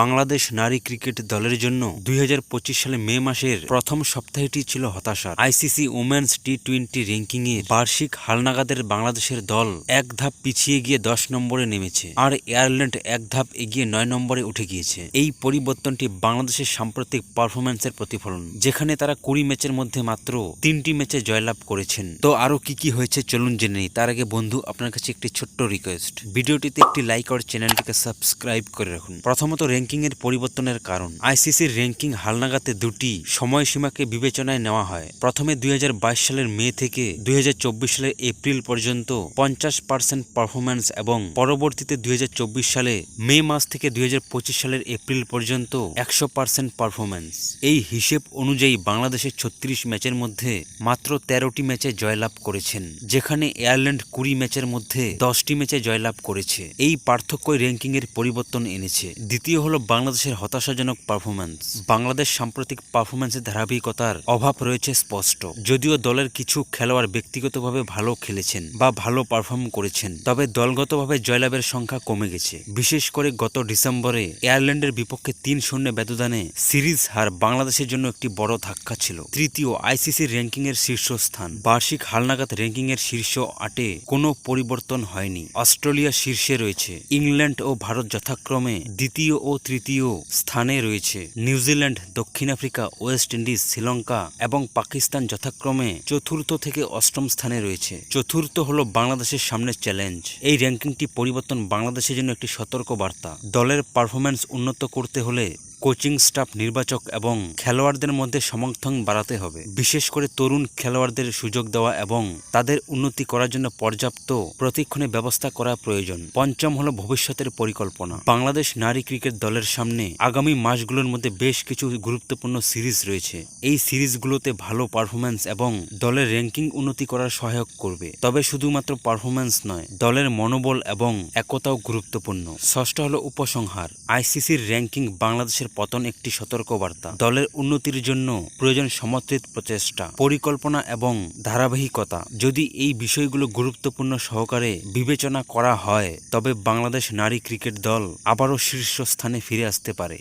বাংলাদেশ নারী ক্রিকেট দলের জন্য দুই সালে মে মাসের প্রথম সপ্তাহটি ছিল হতাশার। ICC women's T twenty ranking এর বার্ষিক হালনাগাদের বাংলাদেশের দল এক ধাপ পিছিয়ে গিয়ে দশ নম্বরে নেমেছে আর এয়ারল্যান্ড এক ধাপ এগিয়ে নয় নম্বরে উঠে গিয়েছে। এই পরিবর্তনটি বাংলাদেশের সাম্প্রতিক পারফরম্যান্সের প্রতিফলন, যেখানে তারা কুড়ি ম্যাচের মধ্যে মাত্র তিনটি ম্যাচে জয়লাভ করেছেন। তো আরও কি কি হয়েছে চলুন জেনে নিই, তার আগে বন্ধু, আপনার কাছে একটি ছোট্ট রিকোয়েস্ট ভিডিওটিতে একটি লাইক আর চ্যানেলটিকে সাবস্ক্রাইব করে রাখুন। প্রথমত র্যাঙ্কিং এর পরিবর্তনের কারণ। আইসিসির র্যাঙ্কিং হালনাগাতে দুটি সময়সীমাকে বিবেচনায় নেওয়া হয়। প্রথমে দুই হাজার বাইশ সালের মে থেকে দুই হাজার চব্বিশ সালের এপ্রিল পর্যন্ত পঞ্চাশ পার্সেন্ট পারফরম্যান্স এবং পরবর্তীতে দুই হাজার চব্বিশ সালে মে মাস থেকে দুই হাজার পঁচিশ সালের এপ্রিল পর্যন্ত একশো পার্সেন্ট পারফরম্যান্স। এই হিসেব অনুযায়ী বাংলাদেশের ছত্রিশ ম্যাচের মধ্যে মাত্র তেরোটি ম্যাচে জয়লাভ করেছেন, যেখানে এয়ারল্যান্ড কুড়ি ম্যাচের মধ্যে দশটি ম্যাচে জয়লাভ করেছে। এই পার্থক্যই র্যাঙ্কিং এর পরিবর্তন এনেছে। দ্বিতীয় হলো বাংলাদেশের হতাশাজনক পারফরমেন্স বাংলাদেশ সাম্প্রতিক পারফরমেন্সের ধারাবাহিকতার অভাব রয়েছে স্পষ্ট। যদিও দলের কিছু খেলোয়াড় ব্যক্তিগতভাবে ভালো খেলেছেন বা ভালো পারফর্ম করেছেন, তবে দলগতভাবে জয়লাভের সংখ্যা কমে গেছে। বিশেষ করে গত ডিসেম্বরে এয়ারল্যান্ডের বিপক্ষে তিন শূন্য ব্যবধানে সিরিজ হার বাংলাদেশের জন্য একটি বড় ধাক্কা ছিল। তৃতীয় আইসিসি র্যাঙ্কিং এর শীর্ষস্থান। বার্ষিক হালনাগাদ র্যাঙ্কিং এর শীর্ষ আটে কোনো পরিবর্তন হয়নি। অস্ট্রেলিয়া শীর্ষে রয়েছে। ইংল্যান্ড ও ভারত যথাক্রমে দ্বিতীয় ও তৃতীয় স্থানে রয়েছে নিউজিল্যান্ড, দক্ষিণ আফ্রিকা, ওয়েস্ট ইন্ডিজ, শ্রীলঙ্কা এবং পাকিস্তান যথাক্রমে চতুর্থ থেকে অষ্টম স্থানে রয়েছে। চতুর্থ হলো বাংলাদেশের সামনে চ্যালেঞ্জ। এই র্যাঙ্কিংটি পরিবর্তন বাংলাদেশের জন্য একটি সতর্ক বার্তা দলের পারফরম্যান্স উন্নত করতে হলে কোচিং স্টাফ, নির্বাচক এবং খেলোয়াড়দের মধ্যে সমর্থন বাড়াতে হবে। বিশেষ করে তরুণ খেলোয়াড়দের সুযোগ দেওয়া এবং তাদের উন্নতি করার জন্য পর্যাপ্ত প্রতিক্ষণে ব্যবস্থা করা প্রয়োজন। পঞ্চম হলো ভবিষ্যতের পরিকল্পনা। বাংলাদেশ নারী ক্রিকেট দলের সামনে আগামী মাসগুলোর মধ্যে বেশ কিছু গুরুত্বপূর্ণ সিরিজ রয়েছে। এই সিরিজগুলোতে ভালো পারফরম্যান্স এবং দলের র্যাঙ্কিং উন্নতি করার সহায়ক করবে। তবে শুধুমাত্র পারফরম্যান্স নয়, দলের মনোবল এবং একতাও গুরুত্বপূর্ণ। ষষ্ঠ হলো উপসংহার। আইসিসির র্যাঙ্কিং বাংলাদেশের পতন একটি সতর্কবার্তা। দলের উন্নতির জন্য প্রয়োজন সমর্থিত প্রচেষ্টা, পরিকল্পনা এবং ধারাবাহিকতা। যদি এই বিষয়গুলো গুরুত্বপূর্ণ সহকারে বিবেচনা করা হয়, তবে বাংলাদেশ নারী ক্রিকেট দল আবারও শীর্ষস্থানে ফিরে আসতে পারে।